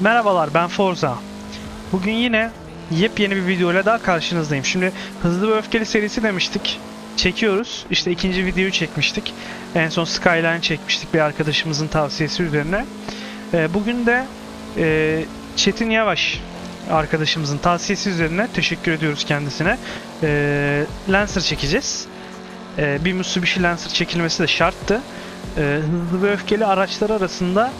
Merhabalar ben Forza. Bugün yine yepyeni bir videoyla daha karşınızdayım. Şimdi Hızlı ve Öfkeli serisi demiştik. Çekiyoruz. İşte ikinci videoyu çekmiştik. En son Skyline çekmiştik bir arkadaşımızın tavsiyesi üzerine. Ee, bugün de e, Çetin Yavaş arkadaşımızın tavsiyesi üzerine teşekkür ediyoruz kendisine. E, Lancer çekeceğiz. E, bir Mitsubishi Lancer çekilmesi de şarttı. E, hızlı ve öfkeli araçlar arasında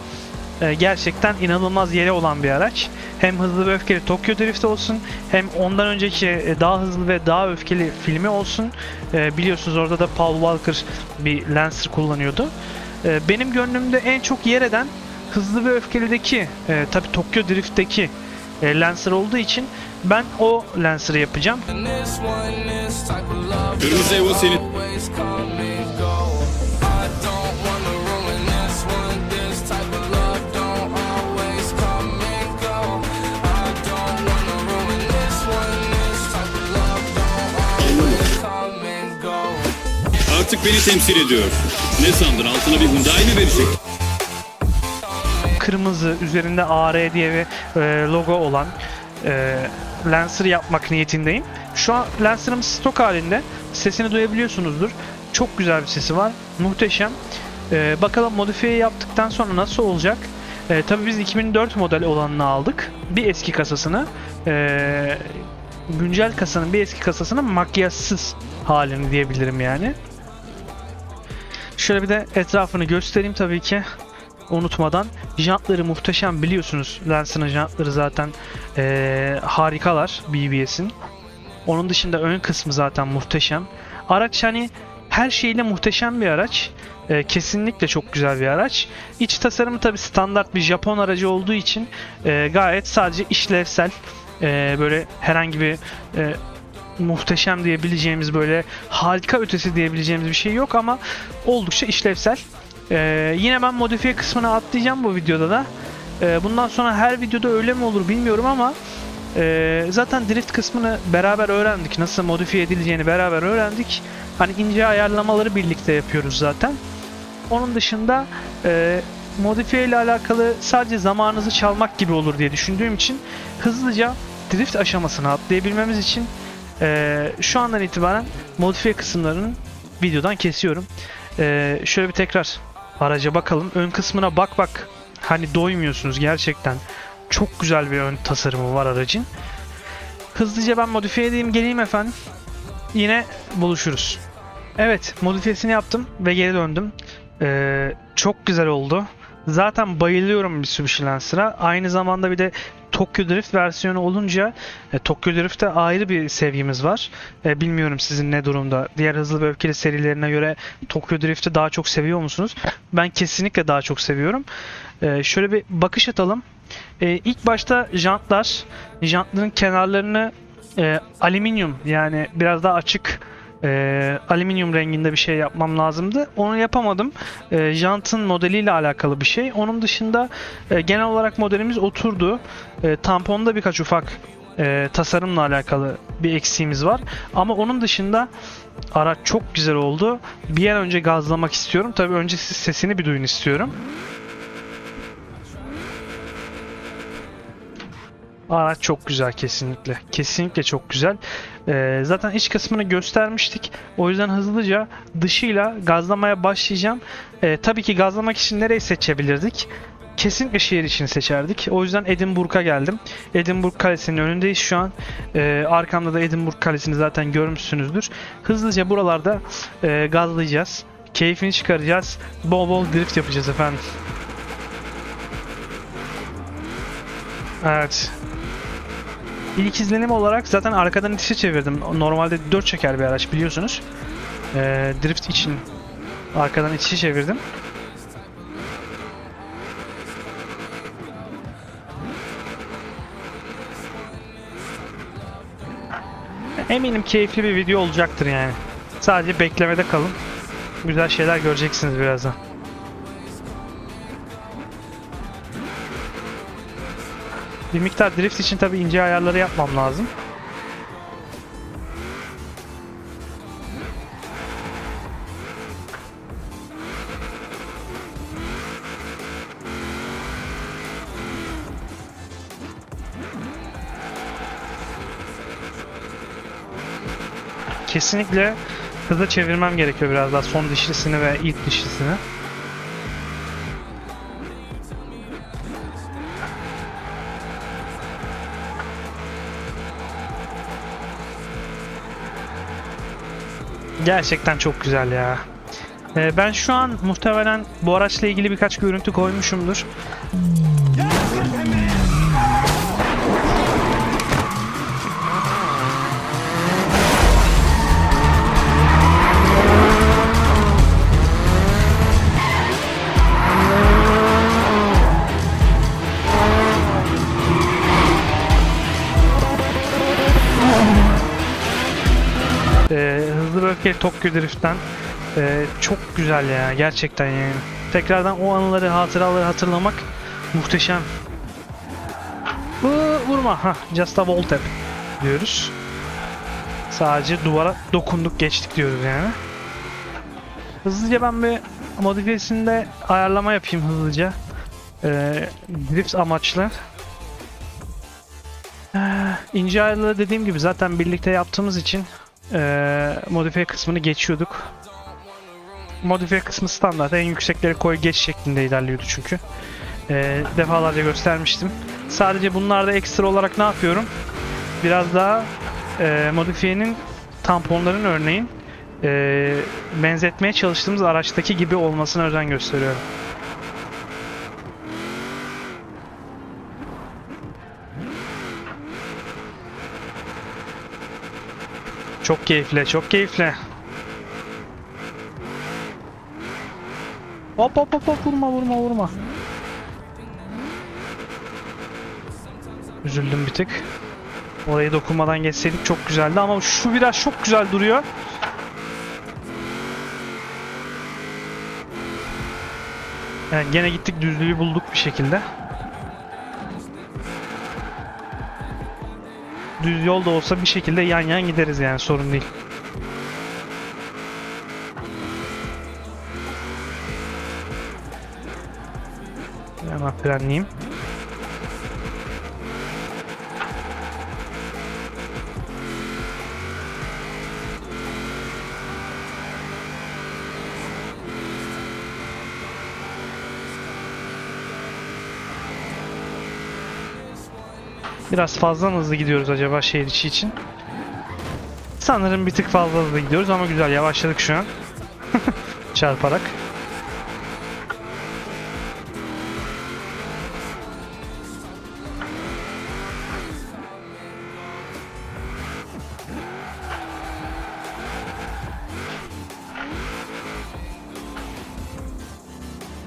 e, gerçekten inanılmaz yeri olan bir araç. Hem hızlı ve öfkeli Tokyo Drift olsun hem ondan önceki e, daha hızlı ve daha öfkeli filmi olsun. E, biliyorsunuz orada da Paul Walker bir Lancer kullanıyordu. E, benim gönlümde en çok yer eden hızlı ve öfkelideki e, tabi Tokyo Drift'teki e, Lancer olduğu için ben o Lancer'ı yapacağım. Kırmızı Evo senin. Artık beni temsil ediyor. Ne sandın altına bir Hyundai mi verecek? kırmızı üzerinde AR diye bir e, logo olan e, Lancer yapmak niyetindeyim. Şu an Lancer'ım stok halinde. Sesini duyabiliyorsunuzdur. Çok güzel bir sesi var. Muhteşem. E, bakalım modifiye yaptıktan sonra nasıl olacak? E, tabii biz 2004 model olanını aldık. Bir eski kasasını. E, güncel kasanın bir eski kasasının makyajsız halini diyebilirim yani. Şöyle bir de etrafını göstereyim tabii ki unutmadan. Jantları muhteşem biliyorsunuz. Lancer'ın jantları zaten eee, harikalar BBS'in. Onun dışında ön kısmı zaten muhteşem. Araç hani her şeyle muhteşem bir araç. Eee, kesinlikle çok güzel bir araç. İç tasarımı tabi standart bir Japon aracı olduğu için eee, gayet sadece işlevsel. Eee, böyle herhangi bir eee, muhteşem diyebileceğimiz böyle harika ötesi diyebileceğimiz bir şey yok ama oldukça işlevsel. Ee, yine ben modifiye kısmına atlayacağım bu videoda da. Ee, bundan sonra her videoda öyle mi olur bilmiyorum ama e, zaten drift kısmını beraber öğrendik. Nasıl modifiye edileceğini beraber öğrendik. Hani ince ayarlamaları birlikte yapıyoruz zaten. Onun dışında e, modifiye ile alakalı sadece zamanınızı çalmak gibi olur diye düşündüğüm için hızlıca drift aşamasına atlayabilmemiz için e, şu andan itibaren modifiye kısımlarını videodan kesiyorum. E, şöyle bir tekrar araca bakalım. Ön kısmına bak bak. Hani doymuyorsunuz gerçekten. Çok güzel bir ön tasarımı var aracın. Hızlıca ben modifiye edeyim geleyim efendim. Yine buluşuruz. Evet modifiyesini yaptım ve geri döndüm. Ee, çok güzel oldu. Zaten bayılıyorum Mitsubishi Lancer'a. Aynı zamanda bir de Tokyo Drift versiyonu olunca e, Tokyo Drift'te ayrı bir sevgimiz var. E, bilmiyorum sizin ne durumda. Diğer hızlı ve öfkeli serilerine göre Tokyo Drift'i daha çok seviyor musunuz? Ben kesinlikle daha çok seviyorum. E, şöyle bir bakış atalım. E, ilk başta jantlar, jantların kenarlarını e, alüminyum yani biraz daha açık e, alüminyum renginde bir şey yapmam lazımdı. Onu yapamadım. E, jantın modeliyle alakalı bir şey. Onun dışında e, genel olarak modelimiz oturdu. E, tamponda birkaç ufak e, tasarımla alakalı bir eksiğimiz var. Ama onun dışında araç çok güzel oldu. Bir an önce gazlamak istiyorum. Tabii önce siz sesini bir duyun istiyorum. Araç çok güzel kesinlikle. Kesinlikle çok güzel. Ee, zaten iç kısmını göstermiştik. O yüzden hızlıca dışıyla gazlamaya başlayacağım. Ee, tabii ki gazlamak için nereyi seçebilirdik? Kesinlikle şehir için seçerdik. O yüzden Edinburgh'a geldim. Edinburgh Kalesi'nin önündeyiz şu an. Ee, arkamda da Edinburgh Kalesi'ni zaten görmüşsünüzdür. Hızlıca buralarda e, gazlayacağız. Keyfini çıkaracağız. Bol bol drift yapacağız efendim. Evet. İlk izlenim olarak zaten arkadan itişe çevirdim. Normalde 4 çeker bir araç biliyorsunuz. Ee, drift için arkadan itişe çevirdim. Eminim keyifli bir video olacaktır yani. Sadece beklemede kalın. Güzel şeyler göreceksiniz birazdan. Bir miktar drift için tabi ince ayarları yapmam lazım. Kesinlikle hızlı çevirmem gerekiyor biraz daha son dişlisini ve ilk dişlisini. Gerçekten çok güzel ya. Ee, ben şu an muhtemelen bu araçla ilgili birkaç görüntü koymuşumdur. Tokyo Drift'ten ee, çok güzel ya gerçekten yani. Tekrardan o anıları, hatıraları hatırlamak muhteşem. Iı, vurma. Ha, just a wall tap diyoruz. Sadece duvara dokunduk geçtik diyoruz yani. Hızlıca ben bir modifiyesinde ayarlama yapayım hızlıca. Ee, drift amaçlı. Ee, ince ayarları dediğim gibi zaten birlikte yaptığımız için ee, modifiye kısmını geçiyorduk. Modifiye kısmı standart. En yüksekleri koy geç şeklinde ilerliyordu çünkü. Ee, defalarca göstermiştim. Sadece bunlarda ekstra olarak ne yapıyorum? Biraz daha e, modifiyenin tamponların örneğin e, benzetmeye çalıştığımız araçtaki gibi olmasına özen gösteriyorum. Çok keyifli, çok keyifli. Hop hop hop hop vurma vurma vurma. Üzüldüm bir tık. Orayı dokunmadan geçseydik çok güzeldi ama şu biraz çok güzel duruyor. Yani gene gittik düzlüğü bulduk bir şekilde. Düz yol da olsa bir şekilde yan yan gideriz yani sorun değil. Hemen frenleyeyim. Biraz fazla hızlı gidiyoruz acaba şehir içi için? Sanırım bir tık fazla hızlı gidiyoruz ama güzel yavaşladık şu an. Çarparak.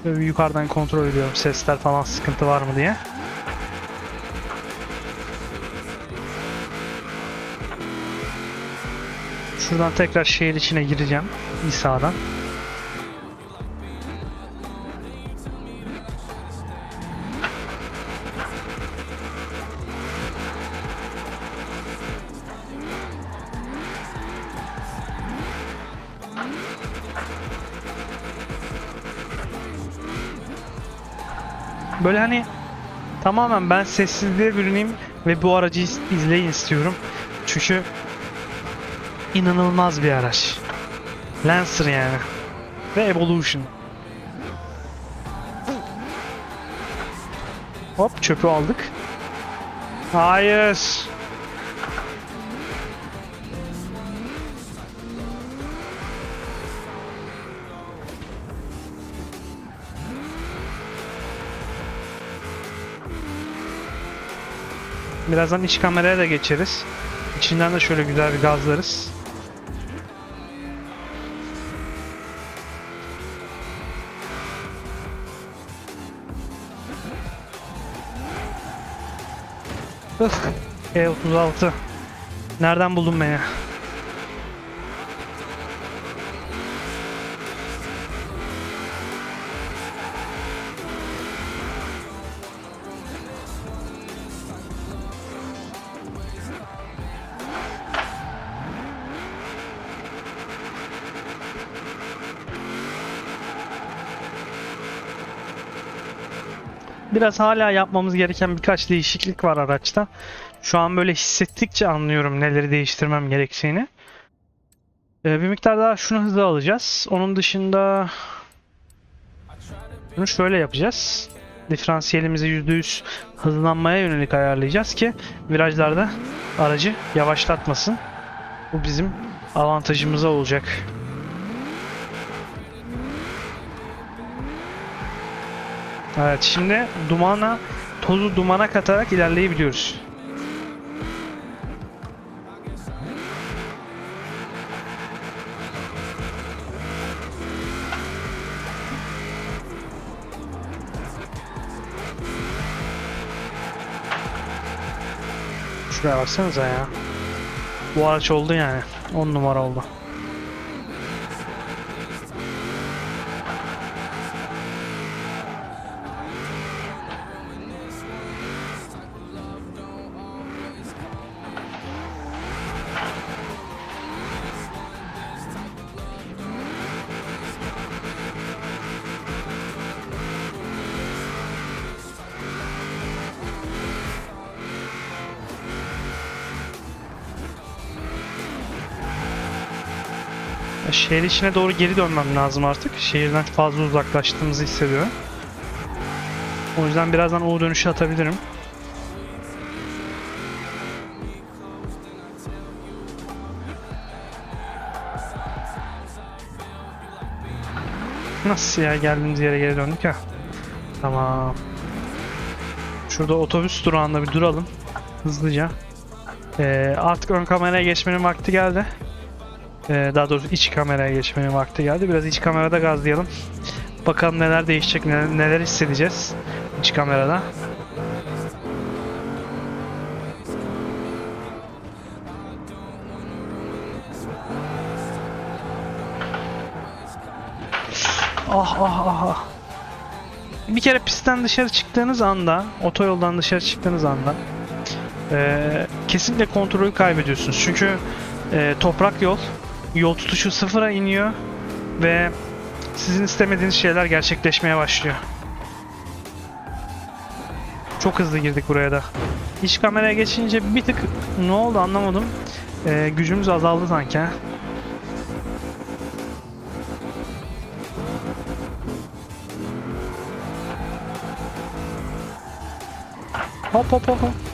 Böyle yukarıdan kontrol ediyorum sesler falan sıkıntı var mı diye. Şuradan tekrar şehir içine gireceğim. İsa'dan. Böyle hani tamamen ben sessizliğe bürüneyim ve bu aracı iz- izleyin istiyorum. Çünkü inanılmaz bir araç. Lancer yani. Ve Evolution. Hop çöpü aldık. Hayır. Birazdan iç kameraya da geçeriz. İçinden de şöyle güzel bir gazlarız. E36. Nereden buldun beni? Biraz hala yapmamız gereken birkaç değişiklik var araçta. Şu an böyle hissettikçe anlıyorum neleri değiştirmem gerektiğini. Ee, bir miktar daha şunu hızlı alacağız. Onun dışında bunu şöyle yapacağız. Diferansiyelimizi %100 hızlanmaya yönelik ayarlayacağız ki virajlarda aracı yavaşlatmasın. Bu bizim avantajımıza olacak. Evet şimdi dumana tozu dumana katarak ilerleyebiliyoruz. Şuraya baksanıza ya. Bu araç oldu yani. 10 numara oldu. Şehir içine doğru geri dönmem lazım artık. Şehirden fazla uzaklaştığımızı hissediyorum. O yüzden birazdan U dönüşü atabilirim. Nasıl ya geldiğimiz yere geri döndük ya. Tamam. Şurada otobüs durağında bir duralım. Hızlıca. Ee, artık ön kameraya geçmenin vakti geldi. Ee, daha doğrusu iç kameraya geçmenin vakti geldi. Biraz iç kamerada gazlayalım. Bakalım neler değişecek, neler, neler hissedeceğiz iç kamerada. Ah ah ah ah. Bir kere pistten dışarı çıktığınız anda, otoyoldan dışarı çıktığınız anda eee, kesinlikle kontrolü kaybediyorsunuz. Çünkü eee, toprak yol, yol tutuşu sıfıra iniyor ve sizin istemediğiniz şeyler gerçekleşmeye başlıyor. Çok hızlı girdik buraya da. İç kameraya geçince bir tık ne oldu anlamadım. Eee, gücümüz azaldı sanki. Hop hop hop hop.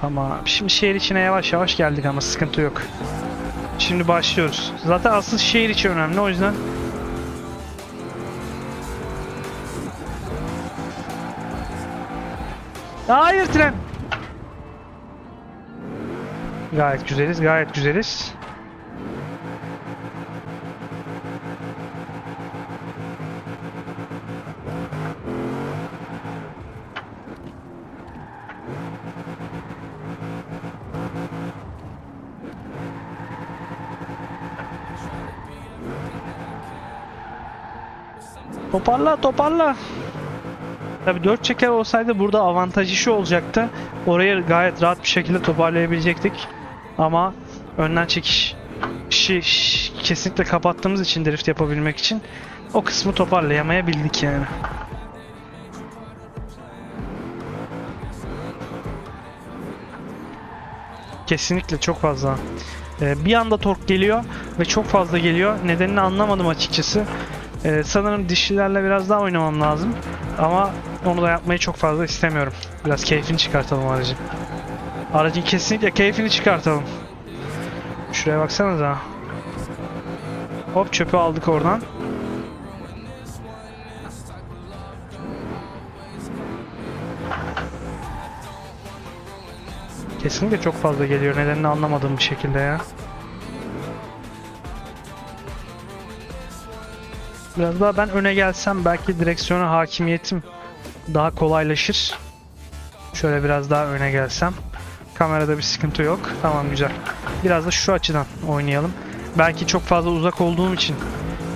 Tamam. Şimdi şehir içine yavaş yavaş geldik ama sıkıntı yok. Şimdi başlıyoruz. Zaten asıl şehir içi önemli o yüzden. Hayır tren. Gayet güzeliz, gayet güzeliz. Toparla toparla. Tabii dört çeker olsaydı burada avantajı şu olacaktı. Orayı gayet rahat bir şekilde toparlayabilecektik. Ama önden çekiş işi ş- kesinlikle kapattığımız için drift yapabilmek için o kısmı toparlayamayabildik yani. Kesinlikle çok fazla. Ee, bir anda tork geliyor ve çok fazla geliyor. Nedenini anlamadım açıkçası. Ee, sanırım dişlilerle biraz daha oynamam lazım. Ama onu da yapmayı çok fazla istemiyorum. Biraz keyfini çıkartalım aracın. Aracın kesinlikle keyfini çıkartalım. Şuraya baksanıza. Hop çöpü aldık oradan. Kesinlikle çok fazla geliyor. Nedenini anlamadığım bir şekilde ya. Biraz daha ben öne gelsem belki direksiyona hakimiyetim daha kolaylaşır. Şöyle biraz daha öne gelsem. Kamerada bir sıkıntı yok. Tamam güzel. Biraz da şu açıdan oynayalım. Belki çok fazla uzak olduğum için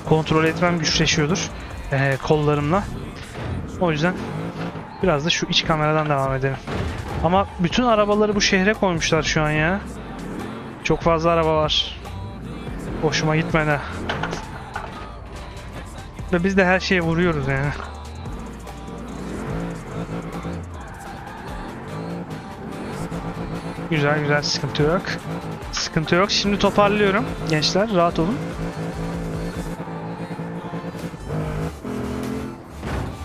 kontrol etmem güçleşiyordur eee, kollarımla. O yüzden biraz da şu iç kameradan devam edelim. Ama bütün arabaları bu şehre koymuşlar şu an ya. Çok fazla araba var. Hoşuma gitmedi. Ve biz de her şeye vuruyoruz yani. Güzel güzel sıkıntı yok. Sıkıntı yok. Şimdi toparlıyorum gençler. Rahat olun.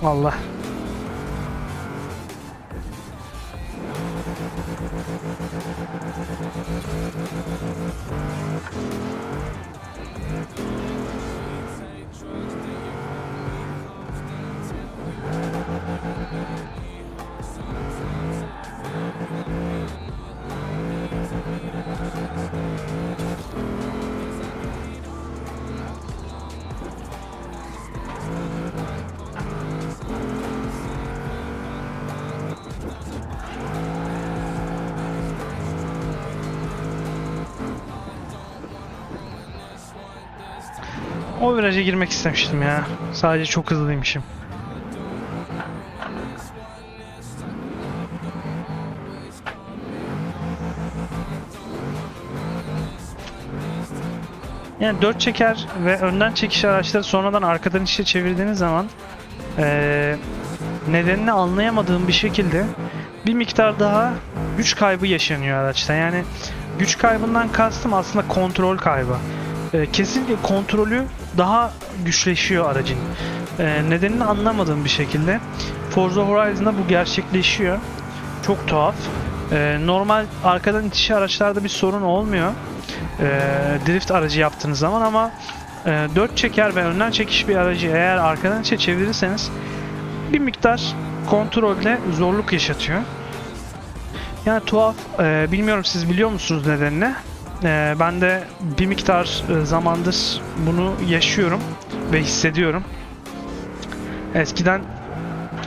Allah. O viraja girmek istemiştim ya. Sadece çok hızlıymışım. Yani dört çeker ve önden çekiş araçları sonradan arkadan işe çevirdiğiniz zaman eee, nedenini anlayamadığım bir şekilde bir miktar daha güç kaybı yaşanıyor araçta. Yani güç kaybından kastım aslında kontrol kaybı. Eee, kesinlikle kontrolü daha güçleşiyor aracın. Eee, nedenini anlamadığım bir şekilde Forza Horizon'da bu gerçekleşiyor. Çok tuhaf. Eee, normal arkadan itiş araçlarda bir sorun olmuyor e, drift aracı yaptığınız zaman ama e, 4 çeker ve önden çekiş bir aracı eğer arkadan içe çevirirseniz bir miktar kontrolde zorluk yaşatıyor. Yani tuhaf. e, bilmiyorum siz biliyor musunuz nedenini? E, ben de bir miktar e, zamandır bunu yaşıyorum ve hissediyorum. Eskiden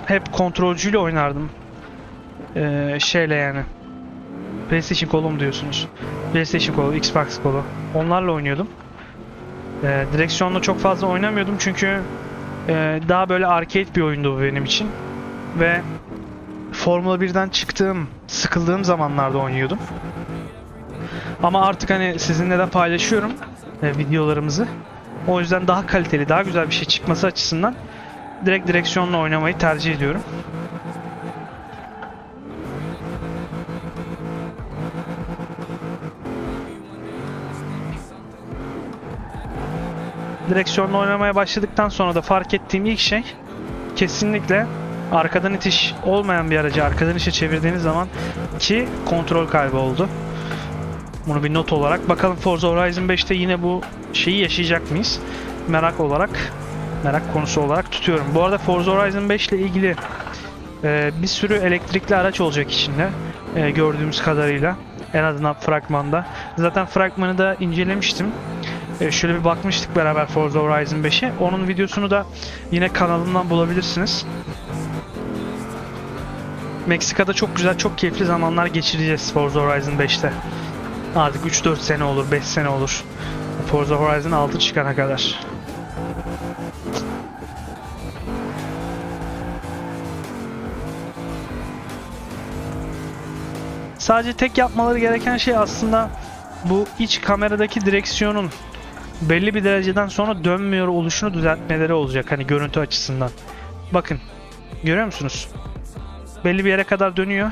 hep kontrolcüyle oynardım. E, şeyle yani. PlayStation kolu mu diyorsunuz? PlayStation kolu, Xbox kolu. Onlarla oynuyordum. Ee, direksiyonla çok fazla oynamıyordum çünkü e, daha böyle arcade bir oyundu bu benim için. Ve Formula 1'den çıktığım, sıkıldığım zamanlarda oynuyordum. Ama artık hani sizinle de paylaşıyorum e, videolarımızı. O yüzden daha kaliteli, daha güzel bir şey çıkması açısından direkt direksiyonla oynamayı tercih ediyorum. direksiyonla oynamaya başladıktan sonra da fark ettiğim ilk şey kesinlikle arkadan itiş olmayan bir aracı arkadan işe çevirdiğiniz zaman ki kontrol kaybı oldu. Bunu bir not olarak bakalım Forza Horizon 5'te yine bu şeyi yaşayacak mıyız? Merak olarak merak konusu olarak tutuyorum. Bu arada Forza Horizon 5 ile ilgili e, bir sürü elektrikli araç olacak içinde e, gördüğümüz kadarıyla en azından fragmanda. Zaten fragmanı da incelemiştim. E, şöyle bir bakmıştık beraber Forza Horizon 5'e. Onun videosunu da yine kanalımdan bulabilirsiniz. Meksika'da çok güzel, çok keyifli zamanlar geçireceğiz Forza Horizon 5'te. Artık 3-4 sene olur, 5 sene olur. Forza Horizon 6 çıkana kadar. Sadece tek yapmaları gereken şey aslında bu iç kameradaki direksiyonun belli bir dereceden sonra dönmüyor oluşunu düzeltmeleri olacak hani görüntü açısından. Bakın görüyor musunuz? Belli bir yere kadar dönüyor.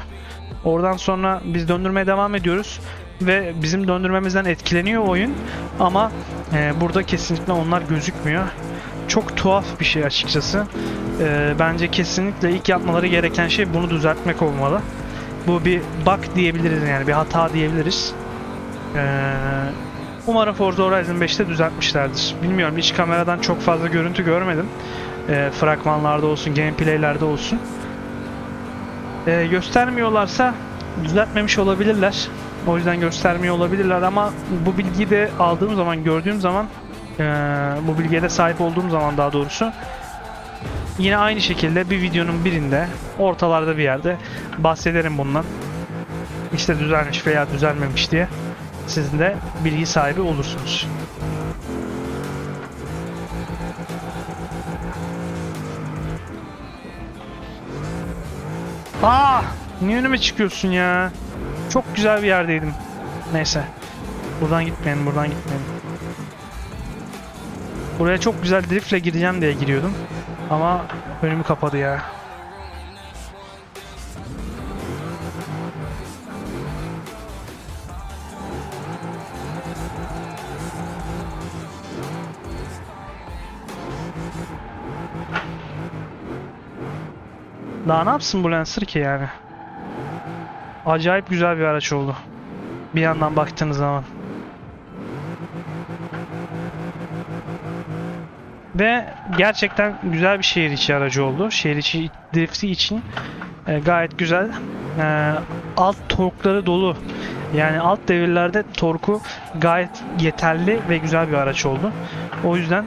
Oradan sonra biz döndürmeye devam ediyoruz ve bizim döndürmemizden etkileniyor oyun ama e, burada kesinlikle onlar gözükmüyor. Çok tuhaf bir şey açıkçası. E, bence kesinlikle ilk yapmaları gereken şey bunu düzeltmek olmalı. Bu bir bug diyebiliriz yani bir hata diyebiliriz. Eee Umarım Forza Horizon 5'te düzeltmişlerdir. Bilmiyorum iç kameradan çok fazla görüntü görmedim. E, fragmanlarda olsun, gameplaylerde olsun. E, göstermiyorlarsa düzeltmemiş olabilirler. O yüzden göstermiyor olabilirler ama bu bilgiyi de aldığım zaman, gördüğüm zaman e, bu bilgiye de sahip olduğum zaman daha doğrusu yine aynı şekilde bir videonun birinde ortalarda bir yerde bahsederim bundan. İşte düzelmiş veya düzelmemiş diye sizin de bilgi sahibi olursunuz. Aa, niye önüme çıkıyorsun ya? Çok güzel bir yerdeydim. Neyse. Buradan gitmeyelim, buradan gitmeyelim. Buraya çok güzel driftle gireceğim diye giriyordum. Ama önümü kapadı ya. Daha ne yapsın bu Lancer ki yani? Acayip güzel bir araç oldu. Bir yandan baktığınız zaman. Ve gerçekten güzel bir şehir içi aracı oldu. Şehir içi drifti için e, gayet güzel. E, alt torkları dolu. Yani alt devirlerde torku gayet yeterli ve güzel bir araç oldu. O yüzden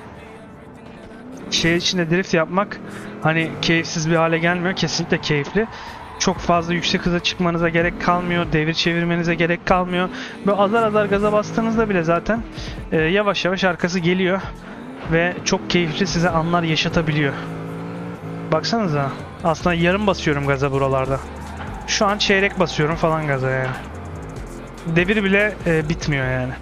şehir içinde drift yapmak hani keyifsiz bir hale gelmiyor. Kesinlikle keyifli. Çok fazla yüksek hıza çıkmanıza gerek kalmıyor. Devir çevirmenize gerek kalmıyor. Ve azar azar gaza bastığınızda bile zaten e, yavaş yavaş arkası geliyor. Ve çok keyifli size anlar yaşatabiliyor. Baksanıza. Aslında yarım basıyorum gaza buralarda. Şu an çeyrek basıyorum falan gaza yani. Devir bile e, bitmiyor yani.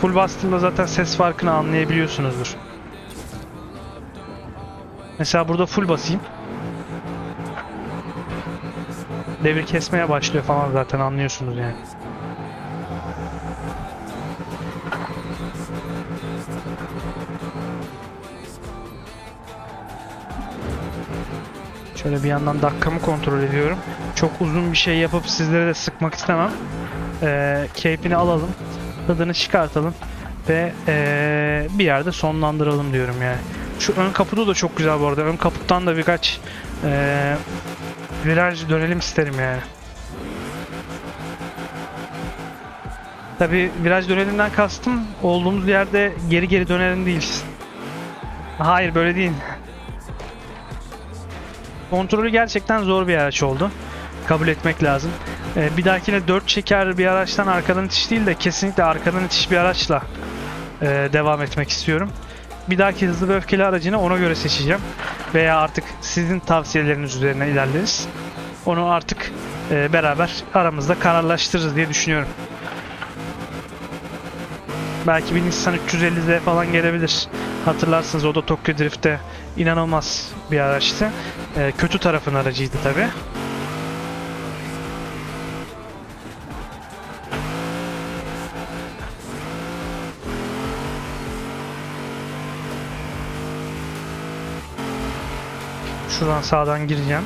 Full bastığımda zaten ses farkını anlayabiliyorsunuzdur. Mesela burada full basayım. Devir kesmeye başlıyor falan zaten anlıyorsunuz yani. Şöyle bir yandan dakikamı kontrol ediyorum. Çok uzun bir şey yapıp sizlere de sıkmak istemem. Ee, keyfini alalım. Tadını çıkartalım. Ve ee, bir yerde sonlandıralım diyorum yani. Şu ön kaputu da çok güzel bu arada. Ön kaputtan da birkaç ee, viraj dönelim isterim yani. Tabi viraj dönelimden kastım olduğumuz yerde geri geri dönelim değil. Hayır böyle değil. Kontrolü gerçekten zor bir araç oldu. Kabul etmek lazım. Ee, bir dahakine 4 çeker bir araçtan arkadan itiş değil de kesinlikle arkadan itiş bir araçla e, devam etmek istiyorum. Bir dahaki hızlı ve öfkeli aracını ona göre seçeceğim. Veya artık sizin tavsiyeleriniz üzerine ilerleriz. Onu artık e, beraber aramızda kararlaştırırız diye düşünüyorum. Belki bir Nissan 350Z falan gelebilir. Hatırlarsınız o da Tokyo Drift'te inanılmaz bir araçtı. Ee, kötü tarafın aracıydı tabi. Şuradan sağdan gireceğim.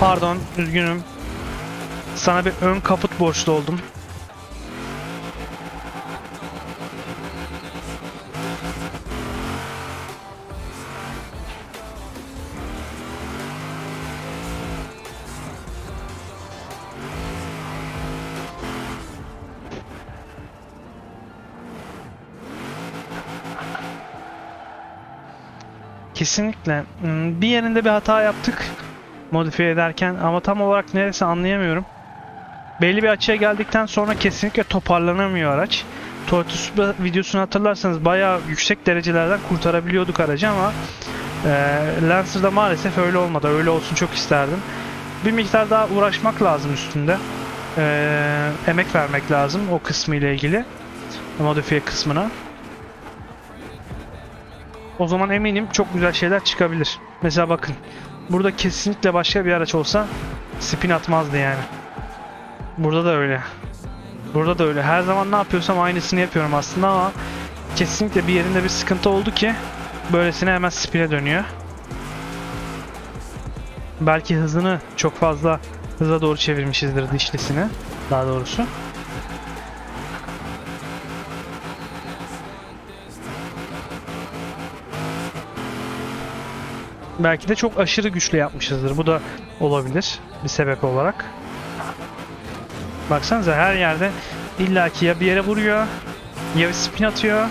Pardon, üzgünüm. Sana bir ön kaput borçlu oldum. Kesinlikle. Hmm, Bir yerinde bir hata yaptık modifiye ederken ama tam olarak neresi anlayamıyorum. Belli bir açıya geldikten sonra kesinlikle toparlanamıyor araç. Supra videosunu hatırlarsanız bayağı yüksek derecelerden kurtarabiliyorduk aracı ama e, Lancer'da maalesef öyle olmadı. Öyle olsun çok isterdim. Bir miktar daha uğraşmak lazım üstünde. E, emek vermek lazım o kısmı ile ilgili. Modifiye kısmına. O zaman eminim çok güzel şeyler çıkabilir. Mesela bakın. Burada kesinlikle başka bir araç olsa spin atmazdı yani. Burada da öyle. Burada da öyle. Her zaman ne yapıyorsam aynısını yapıyorum aslında ama kesinlikle bir yerinde bir sıkıntı oldu ki böylesine hemen spin'e dönüyor. Belki hızını çok fazla hıza doğru çevirmişizdir dişlisini daha doğrusu. Belki de çok aşırı güçlü yapmışızdır. Bu da olabilir bir sebep olarak. Baksanıza her yerde illaki ya bir yere vuruyor ya bir spin atıyor.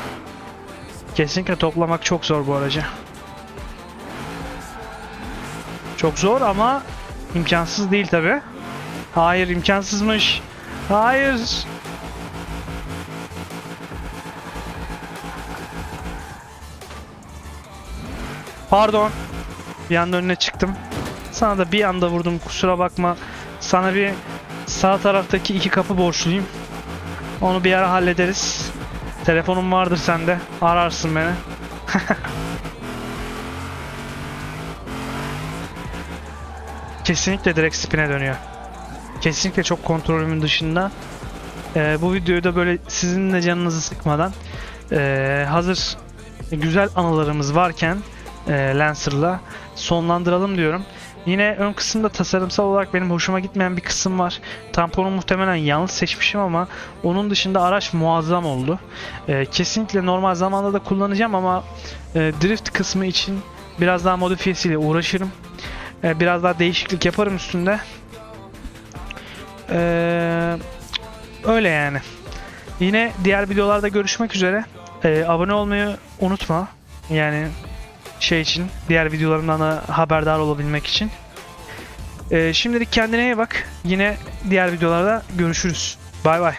Kesinlikle toplamak çok zor bu aracı. Çok zor ama imkansız değil tabi. Hayır imkansızmış. Hayır. Pardon. Bir anda önüne çıktım. Sana da bir anda vurdum kusura bakma. Sana bir sağ taraftaki iki kapı borçluyum. Onu bir ara hallederiz. Telefonum vardır sende. Ararsın beni. Kesinlikle direkt spin'e dönüyor. Kesinlikle çok kontrolümün dışında. Ee, bu videoyu da böyle sizin de canınızı sıkmadan ee, hazır güzel anılarımız varken ee, Lancer'la sonlandıralım diyorum. Yine ön kısımda tasarımsal olarak benim hoşuma gitmeyen bir kısım var. Tamponu muhtemelen yanlış seçmişim ama onun dışında araç muazzam oldu. Ee, kesinlikle normal zamanda da kullanacağım ama e, drift kısmı için biraz daha modifiyesiyle uğraşırım. Ee, biraz daha değişiklik yaparım üstünde. Ee, öyle yani. Yine diğer videolarda görüşmek üzere. Ee, abone olmayı unutma. Yani şey için, diğer videolarımdan da haberdar olabilmek için. Ee, şimdilik kendine iyi bak. Yine diğer videolarda görüşürüz. Bay bay.